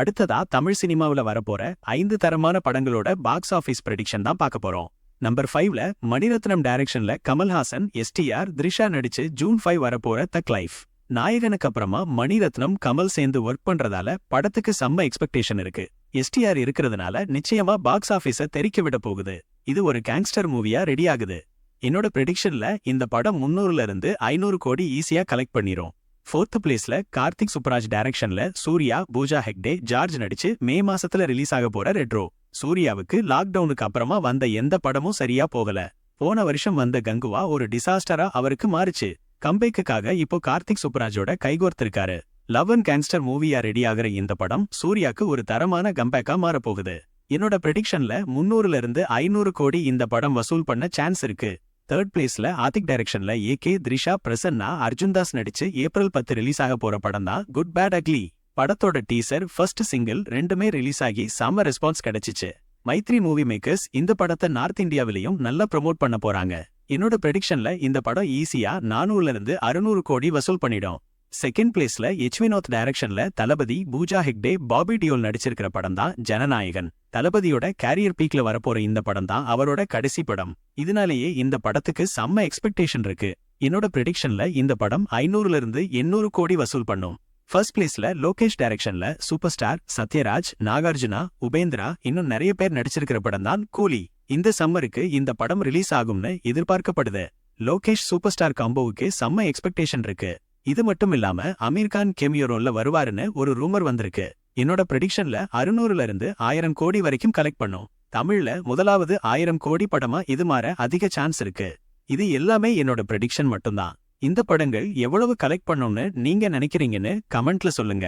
அடுத்ததா தமிழ் சினிமாவுல வரப்போற ஐந்து தரமான படங்களோட பாக்ஸ் ஆஃபீஸ் ப்ரெடிக்ஷன் தான் பார்க்க போறோம். நம்பர் ஃபைவ்ல மணிரத்னம் டைரக்ஷன்ல கமல்ஹாசன் எஸ்டிஆர் த்ரிஷா நடிச்சு ஜூன் ஃபைவ் வரப்போற தக் லைஃப் நாயகனுக்கு அப்புறமா மணிரத்னம் கமல் சேர்ந்து ஒர்க் பண்றதால படத்துக்கு செம்ம எக்ஸ்பெக்டேஷன் இருக்கு. எஸ்டிஆர் இருக்கிறதுனால நிச்சயமா பாக்ஸ் ஆஃபீஸ தெறிக்க விட போகுது. இது ஒரு கேங்ஸ்டர் மூவியா ரெடி ஆகுது. என்னோட ப்ரெடிக்ஷன்ல இந்த படம் முன்னூறுல இருந்து ஐநூறு கோடி ஈஸியா கலெக்ட் பண்ணிரும். ஃபோர்த் பிளேஸ்ல கார்த்திக் சுப்ராஜ் டைரக்ஷன்ல சூர்யா பூஜா ஹெக்டே ஜார்ஜ் நடிச்சு மே மாசத்துல ரிலீஸ் ஆக போற ரெட்ரோ சூர்யாவுக்கு லாக்டவுனுக்கு அப்புறமா வந்த எந்த படமும் சரியா போகல. போன வருஷம் வந்த கங்குவா ஒரு டிசாஸ்டரா அவருக்கு மாறுச்சு. கம்பேக்குக்காக இப்போ கார்த்திக் சுப்ராஜோட கைகோர்த்திருக்காரு. லவ் அண்ட் கேங்ஸ்டர் மூவியா ரெடி ஆகிற இந்த படம் சூர்யாக்கு ஒரு தரமான கம்பேக்கா மாறப்போகுது. என்னோட ப்ரெடிக்ஷன்ல முன்னூறுல இருந்து ஐநூறு கோடி இந்த படம் வசூல் பண்ண சான்ஸ் இருக்கு. தேர்ட் பிளேஸ்ல ஆதிக் டைரக்ஷன்ல ஏகே த்ரிஷா பிரசன்னா அர்ஜுன் தாஸ் நடிச்சு ஏப்ரல் பத்து ரிலீஸ் ஆக போற படம் தான் குட் பேட் அக்லி படத்தோட டீசர் ஃபர்ஸ்ட் சிங்கிள் ரெண்டுமே ரிலீஸ் ஆகி செம்ம ரெஸ்பான்ஸ் கிடைச்சிச்சு. மைத்ரி மூவி மேக்கர்ஸ் இந்த படத்தை நார்த் இந்தியாவிலையும் நல்லா ப்ரமோட் பண்ண போறாங்க. என்னோட ப்ரெடிக்ஷன்ல இந்த படம் ஈஸியா நானூறுல இருந்து அறுநூறு கோடி வசூல் பண்ணிடும். செகண்ட் பிளேஸ்ல எச் வினோத் டைரக்ஷன்ல தளபதி பூஜா ஹெக்டே பாபி டியோல் நடிச்சிருக்கிற படம் தான் ஜனநாயகன் தளபதியோட கேரியர் பீக்ல வரப்போற இந்த படம் தான் அவரோட கடைசி படம். இதனாலேயே இந்த படத்துக்கு செம்ம எக்ஸ்பெக்டேஷன் இருக்கு. என்னோட ப்ரெடிக்ஷன்ல இந்த படம் ஐநூறுல இருந்து எண்ணூறு கோடி வசூல் பண்ணும். ஃபர்ஸ்ட் பிளேஸ்ல லோகேஷ் டைரக்ஷன்ல சூப்பர் ஸ்டார் சத்யராஜ் நாகார்ஜுனா உபேந்திரா இன்னும் நிறைய பேர் நடிச்சிருக்கிற படம் தான் கூலி. இந்த சம்மருக்கு இந்த படம் ரிலீஸ் ஆகும்னு எதிர்பார்க்கப்படுது. லோகேஷ் சூப்பர் ஸ்டார் காம்போவுக்கு செம்ம எக்ஸ்பெக்டேஷன் இருக்கு. இது மட்டும் இல்லாம அமீர் கான் கெமியோ ரோல்ல வருவாருன்னு ஒரு ரூமர் வந்திருக்கு. என்னோட ப்ரெடிக்ஷன்ல அறுநூறுல இருந்து ஆயிரம் கோடி வரைக்கும் கலெக்ட் பண்ணும். தமிழ்ல முதலாவது ஆயிரம் கோடி படமா இது மாற அதிக சான்ஸ் இருக்கு. இது எல்லாமே என்னோட ப்ரெடிக்ஷன் மட்டும்தான். இந்த படங்கள் எவ்வளவு கலெக்ட் பண்ணும்னு நீங்க நினைக்கிறீங்கன்னு கமெண்ட்ல சொல்லுங்க.